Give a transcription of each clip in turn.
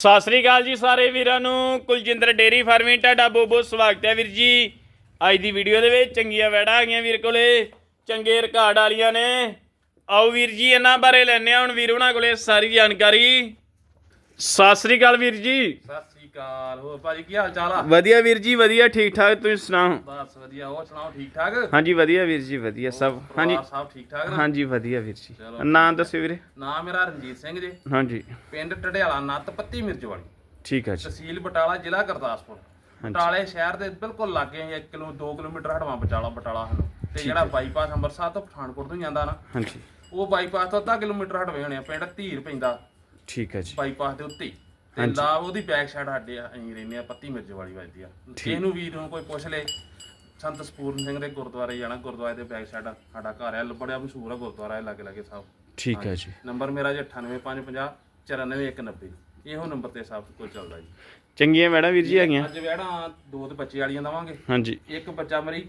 ਸਤਿ ਸ੍ਰੀ ਅਕਾਲ ਜੀ ਸਾਰੇ ਵੀਰਾਂ ਨੂੰ। ਕੁਲਜਿੰਦਰ ਡੇਰੀ ਫਾਰਮਿੰਗ, ਤੁਹਾਡਾ ਬਹੁਤ ਬਹੁਤ ਸਵਾਗਤ ਹੈ ਵੀਰ ਜੀ। ਅੱਜ ਦੀ ਵੀਡੀਓ ਦੇ ਵਿੱਚ ਚੰਗੀਆਂ ਵੈੜਾਂ ਆ ਗਈਆਂ ਵੀਰ ਕੋਲੇ। ਚੰਗੇ ਰਿਕਾਰਡ ਵਾਲੀਆਂ ਨੇ। ਆਓ ਵੀਰ ਜੀ, ਇਹਨਾਂ ਬਾਰੇ ਲੈਣੇ ਆ ਹੁਣ ਵੀਰ ਉਹਨਾਂ ਕੋਲੇ ਸਾਰੀ ਜਾਣਕਾਰੀ। ਸਤਿ ਸ੍ਰੀ ਅਕਾਲ ਵੀਰ ਜੀ। ਸਤਿ ਅਕਾਲ ਹੋਰ ਭਾਜੀ ਕੀ ਹਾਲ ਚਾਲ ਆ? ਵਧੀਆ ਵੀਰ ਜੀ ਵਧੀਆ ਠੀਕ ਠਾਕ ਤੁਸੀਂ ਸੁਣਾਓ? ਬਸ ਵਧੀਆ ਹੋਰ ਸੁਣਾਓ ਠੀਕ ਠਾਕ? ਹਾਂਜੀ ਵਧੀਆ ਵੀਰ ਜੀ ਵਧੀਆ ਸਭ ਹਾਂਜੀ। ਸਭ ਠੀਕ ਠਾਕ? ਨਾ ਹਾਂਜੀ ਵਧੀਆ ਵੀਰ ਜੀ। ਚਲੋ। ਨਾਂ ਦੱਸਿਓ ਵੀਰੇ। ਨਾਮ ਮੇਰਾ ਰਣਜੀਤ ਸਿੰਘ ਜੀ। ਹਾਂਜੀ। ਪਿੰਡ ਟੜਿਆਲਾ ਨੱਤ ਪੱਤੀ ਮਿਰਜਵਾਲੀ ਠੀਕ ਹੈ ਜੀ। ਤਹਿਸੀਲ ਬਟਾਲਾ ਜ਼ਿਲ੍ਹਾ ਗੁਰਦਾਸਪੁਰ। ਬਟਾਲੇ ਸ਼ਹਿਰ ਦੇ ਬਿਲਕੁਲ ਲਾਗੇ 1 ਕਿਲੋ 2 ਕਿਲੋਮੀਟਰ ਹਟਵਾ ਬਟਾਲਾ ਬਟਾਲਾ ਸਾਨੂੰ। ਤੇ ਜਿਹੜਾ ਬਾਈਪਾਸ ਅੰਮ੍ਰਿਤਸਰ ਤੋਂ ਪਠਾਨਕੋਟ ਤੋਂ ਜਾਂਦਾ ਨਾ ਹਾਂਜੀ। ਉਹ ਬਾਈਪਾਸ ਤੋਂ ਅੱਧਾ ਕਿਲੋਮੀਟਰ ਹਟਵੇ ਹੋਣੇ ਆ ਪਿੰਡ ਧੀਰ ਪੈਂਦਾ। ਠੀਕ ਹੈ ਜੀ। ਬਾਈਪਾਸ ਦੇ ਉੱਤੇ ਹੀ। ਤੇ ਲਾ ਉਹਦੀ ਬੈਕ ਸਾਈਡ ਸਾਡੇ ਆ ਅਸੀਂ ਰਹਿੰਦੇ ਆ ਪੱਤੀ ਮਿਰਜਵਾਲੀ ਵੱਜਦੀ ਆ। ਇਹਨੂੰ ਵੀਰ ਨੂੰ ਕੋਈ ਪੁੱਛ ਲੇ ਸੰਤ ਸਪੂਰਨ ਸਿੰਘ ਦੇ ਗੁਰਦੁਆਰੇ ਜਾਣਾ ਗੁਰਦੁਆਰੇ ਦੇ ਬੈਕ ਸਾਈਡ ਸਾਡਾ ਘਰ ਆ ਬੜਾ ਮਸ਼ਹੂਰ ਆ ਗੁਰਦੁਆਰਾ ਹੈ ਲਾਗੇ ਲਾਗੇ ਸਭ। ਠੀਕ ਹੈ ਜੀ। ਨੰਬਰ ਮੇਰਾ ਜੀ 98550 94190 ਇਹੋ ਨੰਬਰ ਤੇ ਸਭ ਕੁਝ ਚੱਲਦਾ ਜੀ। ਚੰਗੀਆਂ ਵੈੜਾਂ ਵੀਰ ਜੀ ਹੈਗੀਆਂ? ਅੱਜ ਵਿਹੜਾ ਦੋ ਤੇ ਬੱਚੇ ਵਾਲੀਆਂ ਦਵਾਂਗੇ। ਹਾਂਜੀ। ਇੱਕ ਬੱਚਾ ਮਰੀ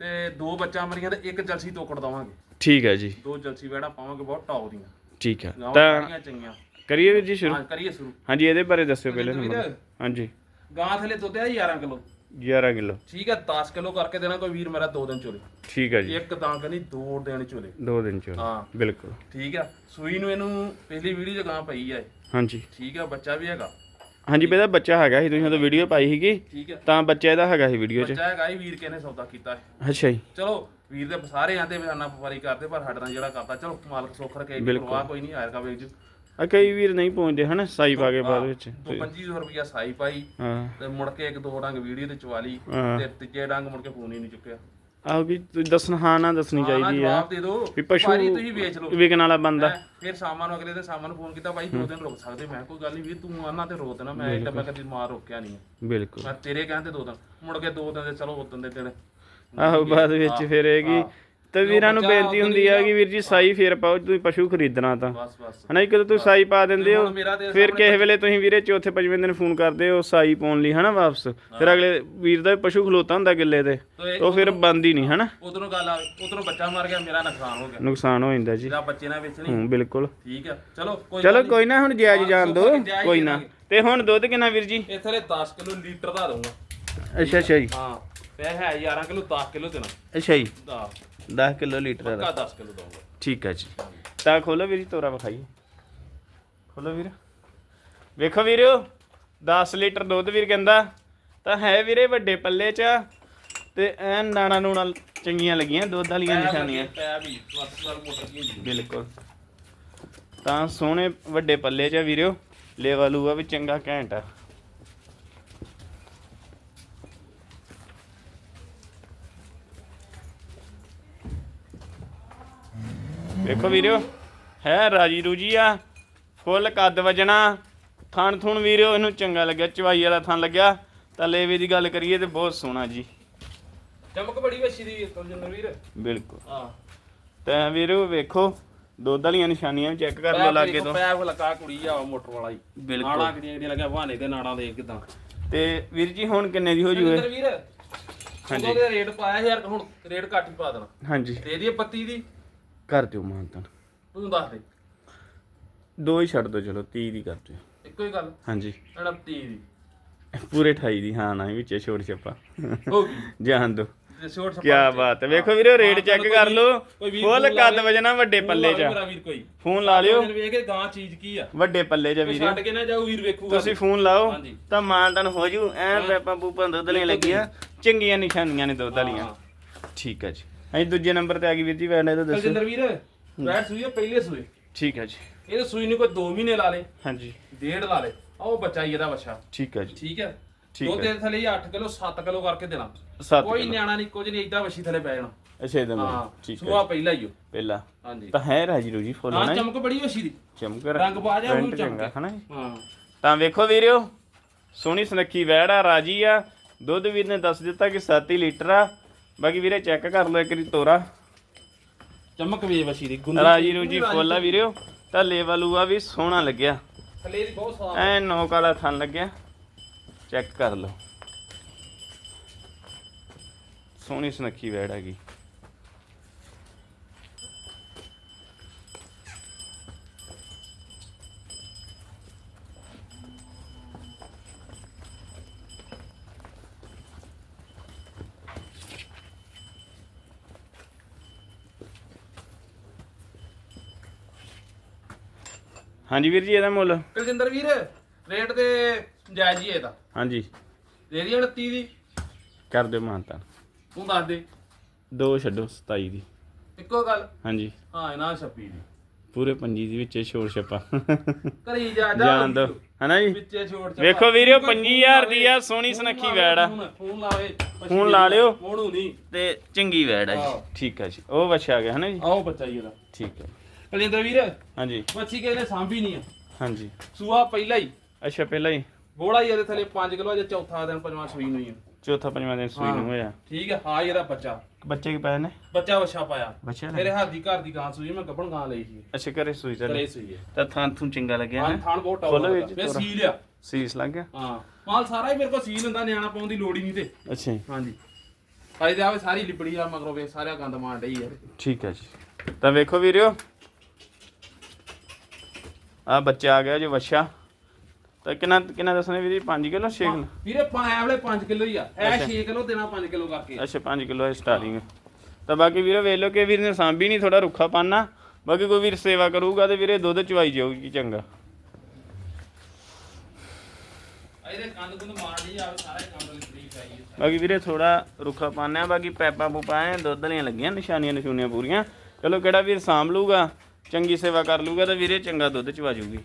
ਤੇ ਦੋ ਬੱਚਾ ਮਰੀਆਂ ਤੇ ਇੱਕ ਜਲਸੀ ਤੋਕੜ ਦਵਾਂਗੇ। ਠੀਕ ਹੈ ਜੀ। ਦੋ ਜਲਸੀ ਵਿਹੜਾ ਪਾਵਾਂਗੇ ਬਹੁਤ ਟੌਪ ਦੀਆਂ। ਠੀਕ ਹੈ ਤਾਂ ਚੰਗੀਆਂ। ਕਰੀਏ ਵੀਰ ਜੀ ਸ਼ੁਰੂ? ਹਾਂ ਕਰੀਏ ਸ਼ੁਰੂ। ਹਾਂਜੀ ਇਹਦੇ ਬਾਰੇ ਦੱਸਿਓ ਪਹਿਲੇ ਨੰਬਰ ਹਾਂਜੀ। ਗਾਂ ਥਲੇ ਦੁੱਧ ਆ 11 ਕਿਲੋ। 11 ਕਿਲੋ। ਠੀਕ ਹੈ 10 ਕਿਲੋ ਕਰਕੇ ਦੇਣਾ ਕੋਈ ਵੀਰ ਮੇਰਾ ਦੋ ਦਿਨ ਚੋਲੇ। ਠੀਕ ਹੈ ਜੀ। ਇੱਕ ਤਾਂ ਕਹਿੰਦੀ ਦੋ ਦਿਨ ਚੋਲੇ। ਦੋ ਦਿਨ ਚ ਹਾਂ। ਬਿਲਕੁਲ। ਠੀਕ ਆ ਸੂਈ ਨੂੰ ਇਹਨੂੰ ਪਹਿਲੀ ਵੀਡੀਓ 'ਚ ਗਾਂ ਪਈ ਇਹ। ਹਾਂਜੀ। ਠੀਕ ਆ ਬੱਚਾ ਵੀ ਹੈਗਾ। ਹਾਂਜੀ ਪਹਿਲਾਂ ਬੱਚਾ ਹੈਗਾ ਸੀ ਤੁਸੀਂ ਉਦੋਂ ਵੀਡੀਓ ਪਾਈ ਸੀਗੀ। ਤਾਂ ਬੱਚਾ ਇਹਦਾ ਹੈਗਾ ਸੀ ਵੀਡੀਓ 'ਚ। ਬੱਚਾ ਹੈਗਾ ਹੀ ਵੀਰ ਕਿਹਨੇ ਸੌਦਾ ਕੀਤਾ ਹੈ ਅੱਛਾ ਜੀ। ਚਲੋ ਵੀਰ ਦੇ ਸਾਰੇ ਆਂਦੇ ਵੀ ਆਨਾ ਵਪਾਰੀ ਕਰਦੇ ਪਰ ਸਾਡੇ ਜਿਹੜਾ ਕਰਦਾ। ਚਲੋ ਮਾਲਕ ਸੁੱਖ। ਪਰਵਾਹ ਕੋਈ ਨਹੀਂ ਆਏਗਾ ਵੇਚ। ਆ ਕਈ ਵੀਰ ਨਹੀਂ ਪਹੁੰਚਦੇ ਹਨਾ? ਸਾਈ ਪਾ ਕੇ ਬਾਅਦ ਵਿੱਚ। 2500 ਰੁਪਇਆ ਸਾਈ ਪਾਈ ਹਾਂ। ਤੇ ਮੁੜ ਕੇ ਇੱਕ ਦੋ ਡੰਗ ਵੀਡੀਓ ਤੇ ਚਵਾਲੀ ਹਾਂ। ਤੇ ਤੀਜੇ ਡੰਗ ਮੁੜ ਕੇ ਫੋਨ ਹੀ ਨਹੀਂ ਚੁੱਕਿਆ। ਆਹ ਵੀ ਤੁਸੀਂ ਦੱਸਣਾ ਹਾਂ ਨਾ ਦੱਸਣੀ ਹਾਂ ਨਾ ਚਾਹੀਦੀ ਆ। ਜਵਾਬ ਦੇ ਦਿਓ ਵੀ ਪਸ਼ੂ ਭਾਜੀ ਤੁਸੀਂ ਵੇਚ ਲਓ। ਵਿਕਣ ਵਾਲਾ ਬੰਦਾ। ਹੈਂ, ਫਿਰ ਸ਼ਾਮਾਂ ਨੂੰ ਅਗਲੇ ਦਿਨ ਸ਼ਾਮਾਂ ਨੂੰ ਫੋਨ ਕੀਤਾ ਭਾਈ ਦੋ ਦਿਨ ਰੁਕ ਸਕਦੇ। ਮੈਂ ਕੋਈ ਗੱਲ ਨਹੀਂ ਵੀਰ ਤੂੰ ਆਨਾ ਤੇ ਰੋ ਦੇਣਾ ਮੈਂ ਇੱਦਾਂ ਮੈਂ ਕਦੀ ਮਾਰ ਰੋਕਿਆ ਨਹੀਂ। ਬਿਲਕੁਲ। ਮੈਂ ਤੇਰੇ ਕਹਿੰਦੇ ਦੋ ਦਿਨ। ਮੁੜ ਕੇ ਦੋ ਦਿਨ ਦੇ ਚਲੋ ਉਦੋਂ ਦੇ ਦਿਨ। ਆਹੋ ਬਾਅਦ ਵਿੱਚ ਫਿਰ ਹੈਗੀ ਤੇ ਵੀਰਾਂ ਨੂੰ ਬੇਨਤੀ ਹੁੰਦੀ ਆ ਕਿ ਵੀਰ ਜੀ ਸਾਈ ਫੇਰ ਪਾਓ ਤੁਸੀਂ ਪਸ਼ੂ ਖਰੀਦਣਾ ਤਾਂ। ਬਸ ਬਸ। ਹਨਾ ਇੱਕ ਤਾਂ ਤੁਸੀਂ ਸਾਈ ਪਾ ਦਿੰਦੇ ਹੋ ਫਿਰ ਕਿਸੇ ਵੇਲੇ ਤੁਸੀਂ ਵੀਰੇ ਚੌਥੇ ਪੰਜਵੇਂ ਦਿਨ ਫੋਨ ਕਰਦੇ ਹੋ ਸਾਈ ਪਾਉਣ ਲਈ ਹਨਾ ਵਾਪਸ। ਫਿਰ ਅਗਲੇ ਵੀਰ ਦਾ ਪਸ਼ੂ ਖਲੋਤਾ ਹੁੰਦਾ ਗਿੱਲੇ ਤੇ ਉਹ ਫਿਰ ਬੰਦ ਹੀ ਨਹੀਂ ਹਨਾ। ਉਧਰੋਂ ਗੱਲ ਆ ਉਧਰੋਂ ਬੱਚਾ ਮਰ ਗਿਆ ਮੇਰਾ ਨੁਕਸਾਨ ਹੋ ਗਿਆ। ਨੁਕਸਾਨ ਹੋ ਜਾਂਦਾ ਜੀ। ਜਿਹੜਾ ਬੱਚੇ ਨਾਲ ਵੇਚਣੀ ਹੂੰ ਬਿਲਕੁਲ। ਠੀਕ ਆ। ਚਲੋ ਕੋਈ ਚਲੋ ਕੋਈ ਨਾ ਹੁਣ ਜਾਇਜ਼ ਜਾਣ ਦੋ ਕੋਈ ਨਾ। ਤੇ ਹੁਣ ਦੁੱਧ ਕਿੰਨਾ ਵੀਰ ਜੀ? ਇਹ ਥਲੇ 10 ਕਿਲੋ ਲੀਟਰ ਦਾ ਦਊਂਗਾ। ਅੱਛਾ ਅੱਛਾ ਜੀ। ਹਾਂ ਤੇ ਹੈ 11 ਕਿਲੋ 10 ਕਿਲੋ ਦੇਣਾ। ਅੱਛਾ ਜੀ। ਦਾ 10 ਕਿਲੋ ਲੀਟਰ ਦਾ ਪੱਕਾ 10 ਕਿਲੋ ਦਊਂਗਾ। ਠੀਕ ਹੈ ਜੀ। ਤਾਂ ਖੋਲੋ ਵੀਰ ਜੀ ਤੋਰਾ ਵਿਖਾਈਏ। ਖੋਲੋ ਵੀਰ। ਵੇਖੋ ਵੀਰੋ 10 ਲੀਟਰ ਦੁੱਧ ਵੀਰ ਕਹਿੰਦਾ। ਤਾਂ ਹੈ ਵੀਰੇ ਵੱਡੇ ਪੱਲੇ 'ਚ। ਤੇ ਐਨ ਨਾਣਾ ਨੂਣਾ ਚੰਗੀਆਂ ਲੱਗੀਆਂ ਦੁੱਧ ਵਾਲੀਆਂ ਨਿਸ਼ਾਨੀਆਂ। ਪੈ ਵੀ ਵਾਟਰ ਮੋਟਰ ਕੀ ਹੁੰਦੀ। ਬਿਲਕੁਲ। ਤਾਂ ਸੋਹਣੇ ਵੱਡੇ ਪੱਲੇ 'ਚ ਆ ਵੀਰੋ। ਲੇਵਾ ਲੂਆ ਵੀ ਚੰਗਾ ਘੈਂਟ ਆ। ਵੇਖੋ ਵੀਰੋ ਹੈ ਰਾਜੀ ਰੂਜੀ ਆ ਫੁੱਲ ਕੱਦ ਵਜਣਾ। ਥਣ ਥੁਣ ਵੀਰੋ ਇਹਨੂੰ ਚੰਗਾ ਲੱਗਿਆ ਚਵਾਈ ਵਾਲਾ ਥਣ ਲੱਗਿਆ। ਤਾਂ ਲੇਵੇ ਦੀ ਗੱਲ ਕਰੀਏ ਤੇ ਬਹੁਤ ਸੋਹਣਾ ਜੀ। ਚਮਕ ਬੜੀ ਵੱਛੀ ਦੀ ਕੁਲਜਿੰਦਰ ਵੀਰ। ਬਿਲਕੁਲ। ਹਾਂ। ਤਾਂ ਵੀਰੋ ਵੇਖੋ ਦੁੱਧ ਵਾਲੀਆਂ ਨਿਸ਼ਾਨੀਆਂ ਵੀ ਚੈੱਕ ਕਰ ਲਓ ਲਾਗੇ ਤੋਂ। ਪੈਪ ਲਗਾ ਕੁੜੀ ਆ ਉਹ ਮੋਟਰ ਵਾਲਾ ਹੀ। ਬਿਲਕੁਲ। ਨਾੜਾਂ ਕਿਹੜੀਆਂ ਕਿਹੜੀਆਂ ਲੱਗਿਆ ਬਹਾਨੇ ਤੇ ਨਾੜਾਂ ਦੇ ਕਿਦਾਂ। ਤੇ ਵੀਰ ਜੀ ਹੁਣ ਕਿੰਨੇ ਦੀ ਹੋ ਜੂਏ? ਕੁਲਜਿੰਦਰ ਵੀਰ ਹਾਂਜੀ। ਉਹਦੇ ਰੇਟ ਪਾਇਆ ਯਾਰ ਹੁਣ ਰੇਟ ਘੱਟ ਹੀ ਪਾ ਦੇਣਾ। ਹਾਂਜੀ। ਦੇ ਦੀ ਪੱਤੀ ਦੀ। ਕਰ ਦਿਓ ਮਾਨਤਨ ਤੂੰ ਦੱਸ ਦੇ। ਦੋ ਹੀ ਛੱਡ ਦਿਓ ਚਲੋ 30 ਦੀ ਕਰ ਦਿਓ। ਇੱਕੋ ਹੀ ਗੱਲ? ਹਾਂਜੀ। 29 ਦੀ। ਪੂਰੇ 28 ਦੀ ਹਾਂ ਨਾ ਵਿੱਚੇ ਛੋੜ ਛੱਪਾ। ਹੋ ਗਈ। ਜਾਣ ਦੋ। ਤੇ ਸ਼ੋਰਟ ਕੀ ਬਾਤ ਹੈ। ਵੇਖੋ ਵੀਰੋ ਰੇਟ ਚੈੱਕ ਕਰ ਲਓ। ਫੁੱਲ ਕੱਦ। ਵਜਣਾ ਵੱਡੇ ਪੱਲੇ 'ਚ। ਮੇਰਾ ਵੀਰ ਕੋਈ। ਫੋਨ ਲਾ ਲਿਓ। ਫਿਰ ਵੇਖ ਕੇ ਗਾਂ ਚੀਜ਼ ਕੀ ਆ। ਵੱਡੇ ਪੱਲੇ 'ਚ ਵੀਰੋ। ਛੱਡ ਕੇ ਨਾ ਜਾਊ ਵੀਰ ਵੇਖੂਗਾ। ਤੁਸੀਂ ਫੋਨ ਲਾਓ। ਤਾਂ ਮਾਨਤਨ ਹੋ ਜੂ। ਐ ਪੈਪਾਂ ਪੂਪਾਂ ਦੁੱਧ ਵਾਲੀਆਂ ਲੱਗੀਆਂ। ਚੰਗੀਆਂ ਨਿਸ਼ਾਨੀਆਂ ਨੇ ਦੁੱਧ ਵਾਲੀਆਂ। ਠੀਕ ਹੈ ਜੀ। ਅਸੀਂ ਦੂਜੇ ਨੰਬਰ ਤੇ ਆ ਗਈ ਵੀਰ ਜੀ ਵੈਂਡੇ ਤਾਂ ਦੱਸੋ। ਕਲਜਿੰਦਰ ਵੀਰ ਬੈਠ ਸੂਈ ਆ ਪਹਿਲੇ ਸੂਏ। ਠੀਕ ਹੈ ਜੀ। ਇਹ ਸੂਈ ਨੂੰ ਕੋਈ 2 ਮਹੀਨੇ ਲਾ ਲੇ ਹਾਂਜੀ। ਡੇਢ ਲਾ ਲੇ ਆ ਉਹ ਬੱਚਾ ਹੀ ਇਹਦਾ ਬੱਚਾ। ਠੀਕ ਹੈ ਜੀ। ਠੀਕ ਹੈ। ਠੀਕ ਦੁੱਧ ਦੇ ਥਲੇ 8 ਕਿਲੋ 7 ਕਿਲੋ ਕਰਕੇ ਦੇਣਾ। ਕੋਈ। ਨਿਆਣਾ ਨਹੀਂ ਕੁਝ ਨਹੀਂ ਏਦਾਂ ਵਸ਼ੀ ਥਲੇ ਪੈ ਜਾਣਾ। ਅੱਛਾ ਇਹਦਾ ਹਾਂ ਠੀਕ ਹੈ ਸੂਆ ਪਹਿਲਾ ਹੀ ਓ ਪਹਿਲਾ। ਹਾਂਜੀ। ਤਾਂ ਹੈ ਰਾਜੀ ਰੋਜੀ ਫੁੱਲ ਹਾਂ ਨਾ ਚਮਕ ਬੜੀ ਵਸ਼ੀ ਦੀ। ਚਮਕ ਰੰਗ ਪਾ ਜਾ ਚੰਗਾ ਚਮਕ ਹਨਾ? ਹਾਂ। ਤਾਂ ਵੇਖੋ ਵੀਰਿਓ ਸੋਹਣੀ ਸੁਨੱਖੀ ਵੈੜ ਆ ਰਾਜੀ ਆ। ਦੁੱਧ ਵੀਰ ਨੇ ਦੱਸ ਦਿੱਤਾ ਕਿ 7 ਲੀਟਰ ਆ। ਬਾਕੀ ਵੀਰੇ ਚੈੱਕ ਕਰ ਲਓ ਇੱਕ ਵਾਰੀ ਤੋਰਾ। ਚਮਕ ਵੇ ਵਸ਼ੀ ਦੀ ਗੁੰਦੀ ਰਾਜੀ ਰੂਜੀ ਫੁੱਲ ਆ ਵੀਰਿਓ। ਤਾਂ ਲੇਵਾ ਲੂਆ ਵੀ ਸੋਹਣਾ ਲੱਗਿਆ। ਥਲੇ ਦੀ ਬਹੁਤ ਸਾਫ਼ ਐ ਨੋਕ ਵਾਲਾ ਥਣ ਲੱਗਿਆ। ਚੈੱਕ ਕਰ ਲਓ। ਸੋਹਣੀ ਸੁਨੱਖੀ ਵੈੜ ਹੈਗੀ ਹਾਂਜੀ ਵੀਰ ਜੀ ਇਹਦਾ ਮੁੱਲ? ਕੁਲਜਿੰਦਰ ਵੀਰ ਰੇਟ ਤੇ ਜਾਇਜ਼ ਹੀ ਹੈ ਇਹਦਾ। ਹਾਂਜੀ। ਦੇ ਦੀ 29 ਦੀ। ਕਰ ਦਿਓ ਮਾਨਤਾ। ਤੂੰ ਦੱਸ ਦੇ। ਦੋ ਛੱਡੋ 27 ਦੀ। ਇੱਕੋ ਗੱਲ? ਹਾਂਜੀ। ਹਾਂ ਇਹਨਾਂ 26 ਦੀ। ਪੂਰੇ ਪੰਜੀ ਦੀ ਵਿੱਚ ਛੋੜ ਛੱਪਾ। ਕਰੀ ਜਾ ਜਾ ਜਾਣ ਦੋ। ਹਨਾ ਜੀ? ਵਿੱਚੇ ਛੋੜ ਚੱਪਾ। ਵੇਖੋ ਵੀਰਿਓ, ਕੋਈ 5000 ਦੀ ਆ, ਸੋਹਣੀ ਸੁਨੱਖੀ ਵੈੜ ਆ। ਫੋਨ- ਲਾਵੇ। ਫੋਨ ਲਾ ਲਿਓ। ਮੋੜੂ ਨਹੀਂ ਤੇ ਚੰਗੀ ਵੈੜ ਆ। ਜੀ। ਠੀਕ ਆ ਜੀ। ਉਹ ਆ ਗਿਆ ਹਨਾ ਜੀ? ਆਓ ਬੱਚਾ ਹੀ ਇਹਦਾ ਠੀਕ ਹੈ ਕੁਲਜਿੰਦਰ ਵੀਰ ਹਾਂਜੀ। ਬੱਚੀ ਕਿਸੇ ਨੇ ਸਾਂਭੀ ਨਹੀਂ ਆ। ਹਾਂਜੀ। ਸੂਆ ਪਹਿਲਾ ਹੀ। ਅੱਛਾ ਪਹਿਲਾਂ ਹੀ। ਗੋਲਾ ਹੀ ਇਹਦੇ ਥੱਲੇ 5 ਕਿਲੋ ਅਜੇ ਚੌਥਾ ਦਿਨ ਪੰਜਵਾਂ ਸੂਈ ਨੂੰ ਹੀ ਆ। ਚੌਥਾ ਪੰਜਵਾਂ ਦਿਨ ਸੂਈ ਨੂੰ ਹੋਇਆ। ਠੀਕ ਹੈ ਹਾਂ ਇਹਦਾ ਬੱਚਾ। ਬੱਚੇ ਕੀ ਪਏ ਨੇ? ਬੱਚਾ ਵਛਾ ਪਾਇਆ। ਬੱਚਾ ਮੇਰੇ ਹੱਥ ਦੀ ਘਰ ਦੀ ਗਾਂ ਸੂਈ ਮੈਂ ਗੱਬਣ ਗਾਂ ਲਈ ਸੀ। ਅੱਛਾ ਕਰੇ ਸੂਈ ਚੱਲੇ ਸੂਈ ਹੈ ਤਾਂ ਥਾਂ ਥੂ ਚੰਗਾ ਲੱਗਿਆ ਹਾਂ ਥਾਣ ਬਹੁਤ ਖੋਲੋ ਟੌਪ ਵੀਰ ਜੀ ਮੈਂ ਥੋੜ੍ਹਾ। ਸੀਲ ਆ। ਸੀਸ ਲੱਗ ਗਿਆ? ਹਾਂ। ਮਾਲ ਸਾਰਾ ਹੀ ਮੇਰੇ ਕੋਲ ਸੀਲ ਹੁੰਦਾ ਨਿਆਣਾ ਪਾਉਣ ਦੀ ਲੋੜ ਹੀ ਨਹੀਂ ਤੇ। ਅੱਛਾ ਜੀ। ਹਾਂਜੀ। ਭਾਈ ਦੇ ਆਵੇ ਸਾਰੀ ਲਿਬੜੀ ਆ ਮਗਰੋਂ ਵੇ ਸਾਰਿਆ ਗੰਦ ਮਾਰ ਡਈ ਯਾਰ ਠੀਕ ਹੈ ਜੀ। ਤਾਂ ਵੇਖੋ ਵੀਰਿਓ ਆ ਬੱਚਾ ਆ ਗਿਆ ਜੀ ਵਛਾ। ਤਾਂ ਕਿੰਨਾ ਕਿੰਨਾ ਦੱਸਣੇ ਵੀਰੇ? 5 ਕਿਲੋ 6 ਕਿਲੋ? ਵੀਰੇ ਪਾ ਐ ਵਾਲੇ 5 ਕਿਲੋ ਹੀ ਆ। ਐ 6 ਕਿਲੋ ਦੇਣਾ 5 ਕਿਲੋ ਕਰਕੇ। ਅੱਛਾ 5 ਕਿਲੋ ਹੈ ਸਟਾਰਟਿੰਗ ਤਾਂ ਬਾਕੀ ਵੀਰੇ ਵੇਖ ਲਓ ਕਿ ਵੀਰ ਨੇ ਸਾਂਭੀ ਨਹੀਂ ਥੋੜਾ ਰੁੱਖਾ ਪਾਣਾ ਬਾਕੀ ਕੋਈ ਵੀਰ ਸੇਵਾ ਕਰੂਗਾ ਤੇ ਵੀਰੇ ਦੁੱਧ ਚਵਾਈ ਜਾਊਗੀ ਚੰਗਾ। ਇਹਦੇ ਸਾਰਾ ਬਾਕੀ ਵੀਰੇ ਥੋੜਾ ਰੁੱਖਾ ਪਾਣਾ ਬਾਕੀ ਪੈਪਾਂ ਪੂਪਾਂ ਐ ਦੁੱਧ ਵਾਲੀਆਂ ਲੱਗੀਆਂ ਨਿਸ਼ਾਨੀਆਂ ਨਿਸ਼ੂਨੀਆਂ ਪੂਰੀਆਂ। ਚਲੋ ਕਿਹੜਾ ਵੀਰ ਸਾਂਭ ਲੂਗਾ ਚੰਗੀ ਸੇਵਾ ਕਰ ਲੂਗਾ ਤਾਂ ਵੀਰੇ ਚੰਗਾ ਦੁੱਧ ਚਵਾ ਜੂਗੀ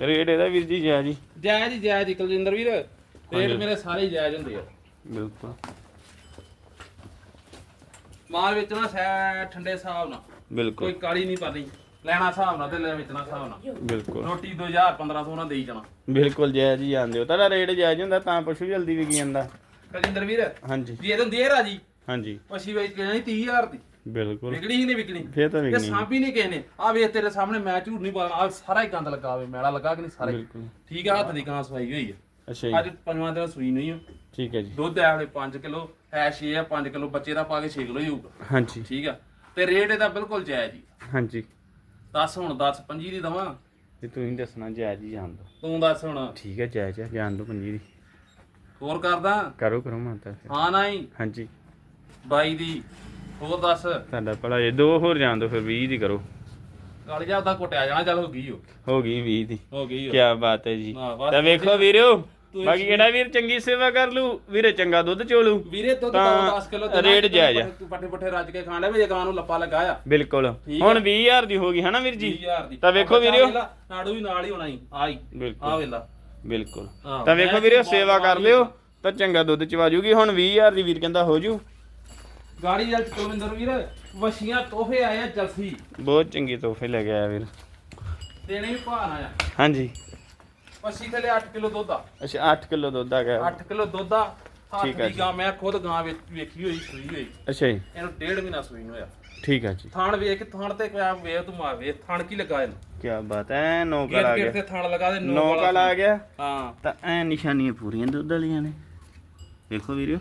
ਰੇਟ ਇਹਦਾ ਵੀਰ ਜੀ ਜੈ ਜੀ ਜਾਇਜ਼ ਹੀ ਜਾਇਜ਼ ਹੀ ਕੁਲਜਿੰਦਰ ਵੀਰ। ਰੇਟ ਮੇਰੇ ਸਾਰੇ ਹੀ ਜਾਇਜ਼ ਹੁੰਦੇ ਆ। ਬਿਲਕੁਲ। ਮਾਲ ਵੇਚਣਾ ਸੈ ਠੰਡੇ ਹਿਸਾਬ ਨਾਲ। ਕੋਈ ਬਿਲਕੁਲ ਕਾਲੀ ਨਹੀਂ ਪਾਣੀ ਲੈਣਾ ਹਿਸਾਬ ਨਾਲ ਤੇ ਲੈ ਵੇਚਣਾ ਹਿਸਾਬ ਨਾਲ। ਬਿਲਕੁਲ। ਰੋਟੀ 2000 1500 ਨਾਲ ਦੇਈ ਜਾਣਾ। ਬਿਲਕੁਲ ਜੈ ਜੀ ਜਾਂਦੇ ਹੋ। ਤੁਹਾਡਾ ਰੇਟ ਜਾਇਜ਼ ਹੁੰਦਾ ਤਾਂ ਪਸ਼ੂ ਜਲਦੀ ਵਿਕ ਜਾਂਦਾ। ਕੁਲਜਿੰਦਰ ਵੀਰ ਹਾਂਜੀ। ਜੇ ਦਿੰਦੀ ਹੈ ਰਾਜੀ। ਹਾਂਜੀ। ਪਛੀ ਵੇਚ ਕੇ ਜਾਣੀ 30000 ਦੀ। ਬਿਲਕੁਲ। ਵਿਕਣੀ ਹੀ ਨਹੀਂ ਵਿਕਣੀ। ਫੇਰ ਤਾਂ ਇਹ ਵਿਕਣੀ। ਸਾਂਭੀ ਨਹੀਂ ਕਿਸੇ ਨੇ। ਆ ਵੇਖ ਤੇਰੇ ਸਾਹਮਣੇ ਮੈਂ ਝੂਠ ਨਹੀਂ ਬੋਲਣਾ ਆ ਸਾਰਾ ਹੀ ਗੰਦ ਲੱਗਾ ਹੋਵੇ ਮੈਲਾ ਲੱਗਾ ਕਿ ਨਹੀਂ ਸਾਰਾ ਹੀ? ਬਿਲਕੁਲ। ਠੀਕ ਆ ਹੱਥ ਦੀ ਕਾਂ ਸਵਾਈ ਹੋਈ ਹੈ ਅੱਛਾ ਜੀ। ਅੱਜ ਪੰਜਵਾਂ ਦਿਨ ਸੂਈ ਨਹੀਂ ਆ। ਠੀਕ ਹੈ ਜੀ। ਦੁੱਧ ਹੈ ਹਲੇ 5 ਕਿਲੋ ਹੈ 6 ਆ 5 ਕਿਲੋ ਬੱਚੇ ਦਾ ਪਾ ਕੇ 6 ਕਿਲੋ ਹੀ ਹੋਊਗਾ। ਹਾਂਜੀ। ਠੀਕ ਆ। ਤੇ ਰੇਟ ਇਹਦਾ ਬਿਲਕੁਲ ਜਾਇਜ਼ ਜੀ ਹਾਂਜੀ। ਦੱਸ ਹੁਣ 10 25 ਦੀ ਦਵਾਂ? ਤੇ ਤੁਸੀਂ ਦੱਸਣਾ ਜਾਇਜ਼ ਹੀ ਜਾਣ ਦੋ। ਤੂੰ ਦੱਸ ਹੁਣ। ਠੀਕ ਹੈ ਜਾਇਜ਼ ਹੈ ਜਾਣ ਦੋ ਪੰਜੀ ਦੀ। ਹੋਰ ਕਰਦਾ? ਕਰੋ ਕਰੋ ਮਾਤਾ। ਫਿਰ ਹਾਂ ਨਹੀਂ। ਹਾਂਜੀ। 22 ਦੀ। ਹੋਰ ਦੱਸ। ਤੁਹਾਡਾ ਭਲਾ ਇਹ ਦੋ ਹੋਰ ਜਾਣ ਦੋ ਫਿਰ 20 ਦੀ ਕਰੋ। ਗਲ ਜਾ ਉਹਦਾ ਕੁੱਟਿਆ ਜਾਣਾ ਚੱਲ ਹੋ ਗਈ ਓ। ਹੋ ਗਈ 20 ਦੀ। ਹੋ ਗਈ ਓ। ਕੀ ਬਾਤ ਹੈ ਜੀ। ਹਾਂ, ਬਸ ਤਾਂ ਵੇਖੋ ਵੀਰਿਓ ਤੂੰ ਬਾਕੀ ਕਿਹੜਾ ਵੀਰ ਚੰਗੀ ਸੇਵਾ ਕਰ ਲੂ ਵੀਰੇ ਚੰਗਾ ਦੁੱਧ ਚੋਲੂ। ਵੀਰੇ ਦੁੱਧ ਤਾਂ ਦਾ 10 ਕਿਲੋ ਰੇਟ ਜਾਇਜ਼ ਆ। ਤੂੰ ਪੱਠੇ ਪੁੱਠੇ ਰੱਜ ਕੇ ਖਾਣ ਲੈ ਵੀ ਗਾਂ ਨੂੰ ਲੱਪਾ ਲਗਾਇਆ ਬਿਲਕੁਲ। ਠੀਕ ਹੁਣ 20000 ਦੀ ਹੋ ਗਈ ਹਨਾ ਵੀਰ ਜੀ? 20000 ਦੀ। ਤਾਂ ਵੇਖੋ ਵੀਰਿਓ। ਨਾੜੂ ਵੀ ਨਾਲ ਹੀ ਹੋਣਾ ਹੀ। ਆਈ ਬਿਲਕੁਲ। ਆ ਵੇਲਾ। ਬਿਲਕੁਲ। ਹਾਂ, ਤਾਂ ਵੇਖੋ ਮੈਂ ਵੀਰਿਓ ਸੇਵਾ ਕਰ ਲਿਓ ਤਾਂ ਚੰਗਾ ਦੁੱਧ ਚਵਾ ਜੂਗੀ। ਹੁਣ 20000 ਦੀ ਵੀਰ ਕਹਿੰਦਾ ਹੋ ਜੂ। ਗਾੜੀ ਜਲ ਕੁਲਵਿੰਦਰ ਵੀਰ ਵਸ਼ੀਆਂ ਤੋਹਫੇ ਆਏ ਆ ਜਲਸੀ ਬਹੁਤ ਚੰਗੀ ਤੋਹਫੇ ਲੈ ਕੇ ਆਇਆ ਵੀਰ। ਦੇਣੇ ਵੀ ਭਾਣ ਆਇਆ ਹਾਂਜੀ। ਵਸ਼ੀ ਥਲੇ 8 ਕਿਲੋ ਦੁੱਧ ਆ। ਅੱਛਾ 8 ਕਿਲੋ ਦੁੱਧ ਆ ਗਿਆ। 8 ਕਿਲੋ ਦੁੱਧ ਆ। ਠੀਕ ਆ ਦੀ ਗਾਂ ਮੈਂ ਖੁਦ ਗਾਂ ਵੇਖ- ਵੇਖੀ ਹੋਈ ਸੂਈ ਹੋਈ। ਅੱਛਾ ਜੀ। ਇਹਨੂੰ ਡੇਢ ਮਹੀਨਾ ਸੂਈ ਨੂੰ ਹੋਇਆ। ਠੀਕ ਹੈ ਜੀ। ਥਾਣ ਵੇਖ ਕੇ ਥਾਣ ਤੇ ਪਿਆ ਵੇਖ ਤੂੰ ਮਾਰ ਵੇਖ ਥਾਣ ਕੀ ਲੱਗਾ ਇਹਨੂੰ। ਕੀ ਬਾਤ ਹੈ ਨੌਕਲ ਆ ਗਿਆ। ਤੇ ਥਾਣ ਲਗਾ ਦੇ ਨੌਕਲ ਆ ਗਿਆ। ਹਾਂ। ਤਾਂ ਐ ਨਿਸ਼ਾਨੀਆਂ ਪੂਰੀਆਂ ਦੁੱਧ ਵਾਲੀਆਂ ਨੇ। ਵੇਖੋ ਵੀਰਿਓ।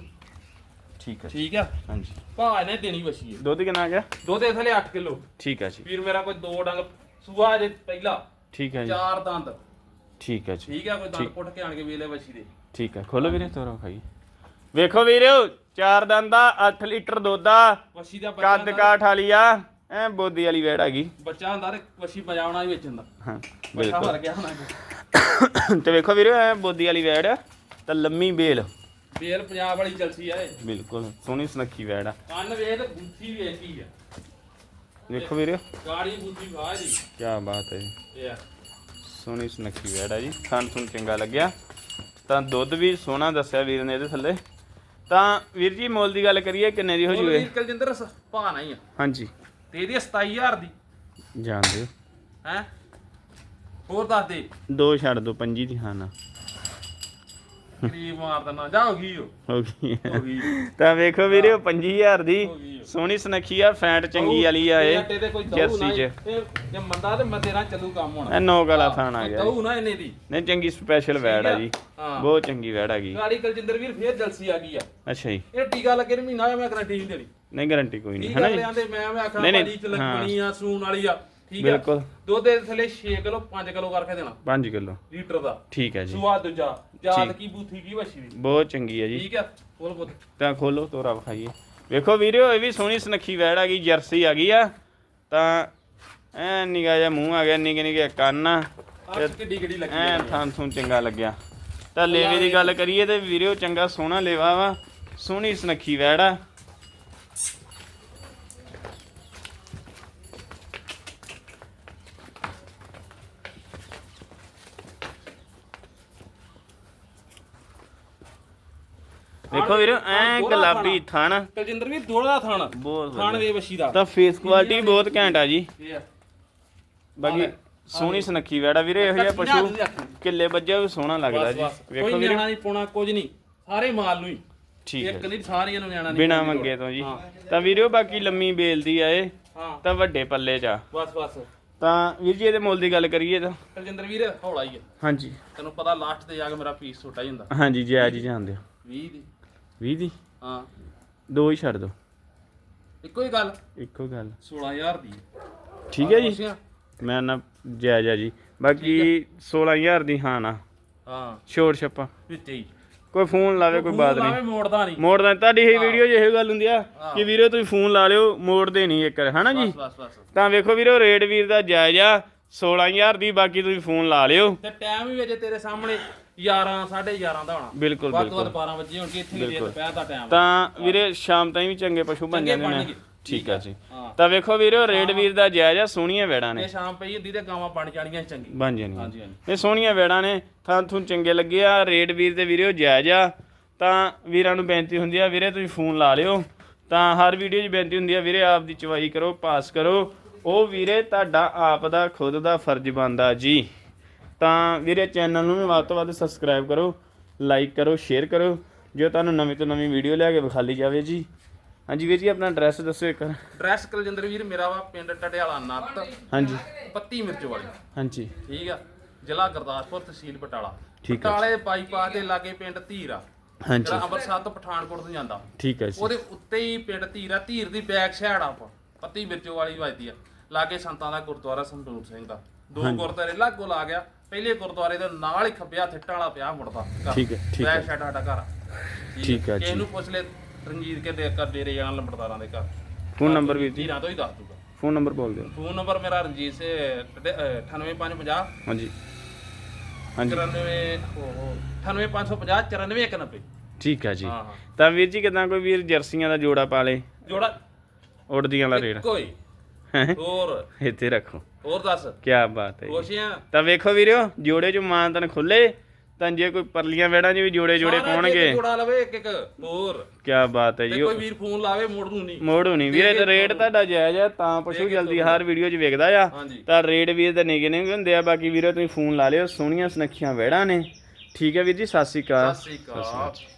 ਠੀਕ ਹੈ ਠੀਕ ਆ? ਹਾਂਜੀ। ਭਾ ਇਹਨੇ ਦੇਣੀ ਵਸ਼ੀ ਹੈ ਦੁੱਧ ਕਿੰਨਾ ਆ ਗਿਆ? ਦੁੱਧ ਇਹ ਥਲੇ 8 ਕਿਲੋ। ਠੀਕ ਹੈ ਜੀ। ਵੀਰ ਮੇਰਾ ਕੋਈ ਦੋ ਡੰਗ ਸੂਆ ਜੇ ਪਹਿਲਾ। ਠੀਕ ਹੈ ਜੀ। ਚਾਰ ਦੰਦ। ਠੀਕ ਹੈ ਜੀ। ਠੀਕ ਆ ਕੋਈ ਦੰਦ। ਪੁੱਟ ਕੇ ਆਣ ਕੇ ਵੇਲੇ ਵਸ਼ੀ ਦੇ। ਠੀਕ ਹੈ ਖੋਲੋ ਵੀਰੇ ਤੋਰੋ ਖਾਈ। ਵੇਖੋ ਵੀਰਿਓ ਚਾਰ ਦੰਦ ਦਾ 8 ਲੀਟਰ ਦੁੱਧ ਆ। ਵਸ਼ੀ ਦਾ ਬੱਚਾ ਕੱਦ ਹੁੰਦਾ- ਕਾਠ ਵਾਲੀ ਆ। ਐ ਬੋਦੀ ਵਾਲੀ ਵੇੜ ਹੈਗੀ ਬੱਚਾ ਹੁੰਦਾ ਤੇ ਵਸ਼ੀ ਬਜਾਉਣਾ ਹੀ ਵੇਚਣ ਦਾ। ਹਾਂ ਬੱਚਾ ਬਿਲਕੁਲ। ਮਰ ਗਿਆ ਹੋਣਾ ਤੇ ਵੇਖੋ ਵੀਰੇ ਐ ਬੋਦੀ ਵਾਲੀ ਵੇੜ ਆ ਤਾਂ ਲੰਮੀ ਬੇਲ। ਬੇਲ ਪੰਜਾਬ ਵਾਲੀ ਜਲਸੀ ਆ ਇਹ। ਬਿਲਕੁਲ ਸੋਹਣੀ ਸੁਨੱਖੀ ਵੇੜ ਆ। ਕੰਨ ਵੇਖ ਤੇ ਬੁੱਥੀ ਵੇਖੀ ਆ। ਵੇਖੋ ਵੀਰੇ। ਗਾੜੀ ਬੁੱਥੀ ਵਾਹ ਜੀ। ਕੀ ਬਾਤ ਹੈ ਜੀ। ਇਹ ਆ। ਸੋਹਣੀ ਸੁਨੱਖੀ ਵੇੜ ਆ ਜੀ। ਖਾਣ ਤੁਹਾਨੂੰ ਚੰਗਾ ਲੱਗਿਆ। ਤਾਂ ਦੁੱਧ ਵੀ ਸੋਹਣਾ ਦੱਸਿਆ ਵੀਰ ਨੇ ਇਹਦੇ ਥੱਲੇ। ਤਾਂ ਵੀਰ ਜੀ ਮੁੱਲ ਦੀ ਗੱਲ ਕਰੀਏ ਕਿੰਨੇ ਦੀ ਹੋ ਜੂਏ? ਵੀਰ ਕਲਜਿੰਦਰ ਭਾ ਨਹੀਂ ਆ। ਹਾਂਜੀ। ਤੇ ਇਹਦੀ 27000 ਦੀ। ਜਾਣ ਦਿਓ ਹੈ? ਹੋਰ ਦੱਸ ਦੇ। ਦੋ ਛੱਡ ਦੋ ਪੰਜੀ ਦੀ ਹਾਂ ਨਾ ਗਰੀਬ ਮਾਰ ਦਿੰਦਾ ਜਾ ਹੋ ਗਈ ਓ। ਹੋ ਗਈ ਹੋ ਗਈ ਤਾਂ ਵੇਖੋ ਵੀਰੇ 25000 ਦੀ ਹੋ ਗਈ ਓ। ਸੋਹਣੀ ਸੁਨੱਖੀ ਆ ਫੈਂਟ ਚੰਗੀ ਵਾਲੀ ਆ ਇਹ ਇਹ ਅੱਡੇ ਤੇ ਕੋਈ ਦਊ ਜਰਸੀ ਨਾ ਚ। ਇਹ ਜੇ ਮੰਦਾ ਤੇ ਮਦੇ ਨਾਲ ਚੱਲੂ ਕੰਮ ਹੋਣਾ। ਇਹ ਨੌ ਗਲਾ ਥਾਣ ਆ ਗਿਆ ਦਊ ਨਾ ਇਹਨੇ ਦੀ। ਨਹੀਂ ਚੰਗੀ ਸਪੈਸ਼ਲ ਵੈੜ ਆ ਜੀ। ਹਾਂ। ਬਹੁਤ ਚੰਗੀ ਵੈੜ ਆ ਗਈ। ਗਾੜੀ ਕਲਜਿੰਦਰ ਵੀਰ ਫੇਰ ਜਲਸੀ ਆ ਗਈ ਆ। ਅੱਛਾ ਜੀ। ਇਹ ਟੀਕਾ ਲੱਗੇ ਨੂੰ ਮਹੀਨਾ ਹੋਇਆ ਮੈਂ ਗਰੰਟੀ ਨਹੀਂ ਦੇਣੀ। ਨਹੀਂ ਗਾਰੰਟੀ ਕੋਈ ਨਹੀਂ ਠੀਕ ਹੈ ਨਾ ਆ ਜੀ? ਲਿਆਂਦੇ ਮੈਂ ਮੈਂ ਆਖਾਂ ਨਹੀਂ, ਨਹੀਂ, ਭਾਜੀ ਚ ਹਾਂ। ਲੱਗਣੀ ਆ ਸੂਣ ਵਾਲੀ ਆ। ਠੀਕ ਆ? ਬਿਲਕੁਲ। ਦੁੱਧ ਦੇ ਥੱਲੇ 6 ਕਿਲੋ 5 ਕਿਲੋ ਕਰਕੇ ਦੇਣਾ। 5 ਕਿਲੋ। ਲੀਟਰ ਦਾ। ਠੀਕ ਹੈ ਜੀ। ਸੁਆ ਦੂਜਾ। ਜਾਤ। ਕੀ ਬੂਥੀ ਕੀ ਵਛੀ ਦੀ? ਬਹੁਤ ਚੰਗੀ ਹੈ ਜੀ। ਠੀਕ ਆ? ਬੋਲ ਬੋਲ ਤਾਂ ਖੋਲੋ ਤੋਰਾ ਵਿਖਾਈਏ। ਵੇਖੋ ਵੀਰਿਓ ਇਹ ਵੀ ਸੋਹਣੀ ਸੁਨੱਖੀ ਵੈੜ ਆ ਗਈ ਜਰਸੀ ਆ ਗਈ ਆ। ਤਾਂ ਐ ਨਿਗਾ ਜਿਹਾ ਮੂੰਹ ਆ ਗਿਆ ਨਿੱਕੇ ਨਿੱਕੇ ਕੰਨ ਆ। ਆਹ ਕਿੱਡੀ ਕਿੱਡੀ ਲੱਗੀ ਐ। ਥਾਂ ਥੂੰ ਚੰਗਾ ਲੱਗਿਆ। ਤਾਂ ਲੇਵੇ ਦੀ ਗੱਲ ਕਰੀਏ ਤੇ ਵੀਰਿਓ ਚੰਗਾ ਸੋਹਣਾ ਲੇਵਾ ਵਾ। ਸੋਹਣੀ ਸੁਨੱਖੀ ਵੈੜ ਆ। ਦੇਖੋ ਵੀਰੋ ਐ ਗੁਲਾਬੀ ਥਣ। ਕੁਲਜਿੰਦਰ ਵੀ ਦੋੜਾ ਥਾਣ। ਬਹੁਤ ਥਾਣ। ਦੇ ਵਸ਼ੀ ਦਾ। ਤਾਂ ਫੇਸ ਕੁਆਲਿਟੀ ਬਹੁਤ ਘੈਂਟ ਆ ਜੀ। ਆ। ਬਾਕੀ ਸੋਹਣੀ ਸੁਨੱਖੀ ਵੈੜਾ ਵੀਰੇ ਇਹੋ ਜਿਹਾ ਪਸ਼ੂ ਕਿੱਲੇ ਵੱਜਿਆ ਵੀ ਸੋਹਣਾ ਲੱਗਦਾ ਜੀ। ਵੇਖੋ ਕੋਈ ਵੀਰੇ। ਨਿਆਣਾ ਨਹੀਂ ਪਾਉਣਾ ਕੁਝ ਨਹੀਂ। ਸਾਰੇ ਮਾਲ ਨੂੰ ਹੀ। ਠੀਕ ਹੈ। ਇੱਕ ਨਹੀਂ ਸਾਰੀਆਂ ਨੂੰ ਨਿਆਣਾ ਨਹੀਂ ਬਿਨਾ ਦੀ ਮੰਗੇ। ਤੋਂ ਜੀ। ਹਾਂ। ਤਾਂ ਵੀਰਿਓ ਬਾਕੀ ਲੰਮੀ ਬੇਲਦੀ ਆ ਇਹ। ਹਾਂ। ਤਾਂ ਵੱਡੇ ਪੱਲੇ ਚ ਆ। ਬਸ ਬਸ। ਤਾਂ ਵੀਰ ਜੀ ਇਹਦੇ ਮੁੱਲ ਦੀ ਗੱਲ ਕਰੀਏ ਤਾਂ। ਕੁਲਜਿੰਦਰ ਵੀਰ ਹੌਲਾ ਹੀ ਆ। ਹਾਂਜੀ। ਤੈਨੂੰ ਪਤਾ ਲਾਸਟ ਤੇ ਜਾ ਕੇ ਮੇਰਾ ਪੀਸ ਛੋਟਾ ਹੀ ਹੁੰਦਾ ਹਾਂਜੀ ਜੀ ਜੀ ਜਾਣਦੇ ਹੋ 20 ਦੀ। 20 ਦੀ? ਹਾਂ। ਦੋ ਹੀ ਛੱਡ ਦਿਓ ਇੱਕੋ ਹੀ ਗੱਲ? ਇੱਕੋ ਗੱਲ। 16000 ਦੀ। ਠੀਕ ਹੈ ਜੀ? ਮੈਂ ਨਾ ਜਾਇਜ਼ ਆ ਜੀ। ਬਾਕੀ 16000 ਦੀ ਹਾਂ ਨਾ। ਹਾਂ। ਛੋੜ ਛੱਪਾ। ਵਿੱਚ ਹੀ ਕੋਈ ਫੋਨ ਲਾਵੇ ਕੋਈ ਬਾਤ ਨਹੀਂ। ਲਾਵੇਂ ਮੋੜਦਾ ਨਹੀਂ। ਮੋੜ ਦਾ ਤੁਹਾਡੀ ਇਹ ਵੀਡੀਓ 'ਚ ਇਹੋ ਗੱਲ ਹੁੰਦੀ ਆ ਕਿ ਵੀਰੋ ਤੁਸੀਂ ਫੋਨ ਲਾ ਲਿਓ ਮੋੜਦੇ ਨਹੀਂ ਇੱਕ ਹਨਾ ਜੀ? ਬਸ ਬਸ ਬਸ। ਤਾਂ ਵੇਖੋ ਵੀਰੋ ਰੇਟ ਵੀਰ ਦਾ ਜਾਇਜ਼ ਆ। 16000 ਦੀ ਬਾਕੀ ਤੁਸੀਂ ਫੋਨ ਲਾ ਲਿਓ। ਤੇ ਟਾਈਮ ਵੀ ਅਜੇ ਤੇਰੇ ਸਾਹਮਣੇ 11 11:30 ਦਾ ਹੋਣਾ। ਬਿਲਕੁਲ ਵੱਧ ਤੋਂ ਵੱਧ 12 ਵਜੇ ਹੋਣਗੇ ਇੱਥੇ ਵੀ ਦੁਪਹਿਰ ਦਾ ਟਾਈਮ ਤਾਂ ਵੀਰੇ ਸ਼ਾਮ ਤਾਈਂ ਵੀ ਚੰਗੇ ਪਸ਼ੂ ਬਣ ਚੰਗੇ ਜਾਂਦੇ ਨੇ। ਬਣਨਗੇ। ਠੀਕ ਆ ਜੀ। ਹਾਂ। ਤਾਂ ਵੇਖੋ ਵੀਰੋ ਰੇਟ ਵੀਰ ਦਾ ਜਾਇਜ਼ ਆ ਸੋਹਣੀਆਂ ਵੇੜਾਂ ਨੇ। ਇਹ ਸ਼ਾਮ ਪਈ ਹੁੰਦੀ ਤੇ ਗਾਵਾਂ ਬਣ ਜਾਣੀਆਂ ਚੰਗੀ ਬਣ ਜਾਣਗੀਆਂ ਹਾਂਜੀ ਹਾਂਜੀ। ਇਹ ਸੋਹਣੀਆਂ ਵੇੜਾਂ ਨੇ ਥਾਂ ਤੁਹਾਨੂੰ ਚੰਗੇ ਲੱਗੇ ਆ। ਰੇਟ ਵੀਰ ਦੇ ਵੀਰੋ ਜਾਇਜ਼ ਆ। ਤਾਂ ਵੀਰਾਂ ਨੂੰ ਬੇਨਤੀ ਹੁੰਦੀ ਆ ਵੀਰੇ ਤੁਸੀਂ ਫੋਨ ਲਾ ਲਿਓ। ਤਾਂ ਹਰ ਵੀਡੀਓ 'ਚ ਬੇਨਤੀ ਹੁੰਦੀ ਆ ਵੀਰੇ ਆਪ ਦੀ ਚਵਾਈ ਕਰੋ ਪਾਸ ਕਰੋ। ਉਹ ਵੀਰੇ ਤੁਹਾਡਾ ਆਪ ਦਾ ਖੁਦ ਦਾ ਫਰਜ਼ ਬਣਦਾ ਜੀ। ਤਾਂ ਵੀਰੇ ਚੈਨਲ ਨੂੰ ਵੀ ਵੱਧ ਤੋਂ ਵੱਧ ਸਬਸਕ੍ਰਾਈਬ ਕਰੋ ਲਾਈਕ ਕਰੋ ਸ਼ੇਅਰ ਕਰੋ ਜੋ ਤੁਹਾਨੂੰ ਨਵੀਂ ਤੋਂ ਨਵੀਂ ਵੀਡੀਓ ਲਿਆ ਕੇ ਵਿਖਾਲੀ ਜਾਵੇ ਜੀ। ਹਾਂਜੀ ਵੀਰ ਜੀ ਆਪਣਾ ਐਡਰੈਸ ਦੱਸੋ ਇੱਕ ਵਾਰ। ਡਰੈਸ ਕੁਲਜਿੰਦਰ ਵੀਰ ਮੇਰਾ ਵਾ ਪਿੰਡ ਟਟਿਆਲਾ ਨੱਤ ਹਾਂਜੀ। ਪੱਤੀ ਮਿਰਚ ਵਾਲੀ। ਹਾਂਜੀ। ਠੀਕ ਆ। ਜ਼ਿਲ੍ਹਾ ਗੁਰਦਾਸਪੁਰ ਤਹਿਸੀਲ ਬਟਾਲਾ। ਠੀਕ ਆ ਬਟਾਲੇ ਬਾਈਪਾਸ ਦੇ ਲਾਗੇ ਪਿੰਡ ਧੀਰਾ ਹਾਂਜੀ। ਜਿਹੜਾ ਅੰਮ੍ਰਿਤਸਰ ਤੋਂ ਪਠਾਨਕੋਟ ਤੋਂ ਜਾਂਦਾ। ਠੀਕ ਹੈ ਜੀ। ਉਹਦੇ ਉੱਤੇ ਹੀ ਪਿੰਡ ਧੀਰਾ ਧੀਰ ਦੀ ਬੈਕ ਸਾਈਡ ਆ ਆਪਾਂ। ਪੱਤੀ ਮਿਰਚੋ ਵਾਲੀ ਵੱਜਦੀ ਆ। ਲਾਗੇ ਸੰਤਾਂ ਦਾ ਗੁਰਦੁਆਰਾ ਸੰਤੂਰ ਸਿੰਘ ਦਾ। ਦੋ ਗੁਰਦੁਆਰੇ ਲਾਗੋ ਲਾ ਗਿਆ। ਪਹਿਲੇ ਗੁਰਦੁਆਰੇ ਦੇ ਨਾਲ ਹੀ ਖੱਬੇ ਹੱਥ ਇੱਟਾਂ ਵਾਲਾ ਪਿਆ ਮੁੜਦਾ ਘਰ। ਠੀਕ ਹੈ, ਠੀਕ ਹੈ। ਬੈਕ ਸਾਈਡ ਸਾਡਾ ਘਰ। ਆ। ਠੀਕ ਹੈ ਕਿਸੇ ਜੀ। ਨੂੰ ਪੁੱਛ ਲੈ ਰਣਜੀਤ ਕੇ ਦੇ ਕਰ ਦੇ ਰੇ ਜਾਣ ਲੰਬੜਦਾਰਾਂ ਦੇ ਘਰ। ਫੋਨ ਨੰਬਰ ਵੀਰ ਜੀ। ਤੋਂ ਹੀ ਦੱਸ ਦੂਗਾ। ਫੋਨ ਨੰਬਰ ਬੋਲ ਦਿਓ। ਫੋਨ ਨੰਬਰ ਮੇਰਾ ਰਣਜੀਤ ਸੇ 98550 ਹਾਂਜੀ। ਹਾਂਜੀ। 94 ਓਹੋ 98550 94190 ਠੀਕ ਹੈ ਜੀ। ਹਾਂ ਹਾਂ। ਤਾਂ ਵੀਰ ਜੀ ਕਿਦਾਂ ਕੋਈ ਵੀਰ ਜਰਸੀਆਂ ਦਾ ਜੋੜਾ ਪਾ ਲੇ? ਜੋੜਾ ਉੜਦੀਆਂ ਵਾਲਾ ਰੇਟ। ਕੋਈ ਹੈਂ? ਹੋਰ? ਇੱਥੇ ਰੱਖੋ। ਹੋਰ ਦੱਸ? ਕੀ ਬਾਤ ਹੈ ਜੀ। ਖੁਸ਼ੀਆਂ ਤਾਂ ਵੇਖੋ ਵੀਰਿਓ ਜੋੜੇ ਚ ਮਾਨਤਨ ਖੁੱਲੇ ਤਾਂ ਜੇ ਕੋਈ ਪਰਲੀਆਂ ਵੇੜਾਂ 'ਚ ਵੀ ਜੋੜੇ ਜੋੜੇ ਪਾਉਣਗੇ। ਜੋੜਾ ਲਵੇ ਇੱਕ ਇੱਕ ਹੋਰ। ਕੀ ਬਾਤ ਹੈ ਤੇ ਜੀ। ਕੋਈ ਵੀਰ ਫੋਨ ਲਾਵੇ ਮੋੜ ਨੂੰ ਨਹੀਂ। ਮੋੜ ਹੋਣੀ ਵੀਰੇ ਤੇ ਰੇਟ ਤੁਹਾਡਾ ਜਾਇਜ਼ ਆ ਤਾਂ ਪਸ਼ੂ ਜਲਦੀ ਹਰ ਵੀਡੀਓ 'ਚ ਵਿਕਦਾ ਆ। ਹਾਂਜੀ। ਤਾਂ ਰੇਟ ਵੀਰ ਦੇ ਨਿਗੇ ਨਿਗੇ ਹੁੰਦੇ ਆ। ਬਾਕੀ ਵੀਰੇ ਤੁਸੀਂ ਫੋਨ ਲਾ ਲਿਓ। ਸੋਹਣੀਆਂ ਸੁਨੱਖੀਆਂ ਵੇੜਾਂ ਨੇ। ਠੀਕ ਹੈ ਵੀਰ ਜੀ ਸਤਿ ਸ਼੍ਰੀ ਅਕਾਲ। ਸਤਿ ਸ੍ਰੀ ਅਕਾਲ।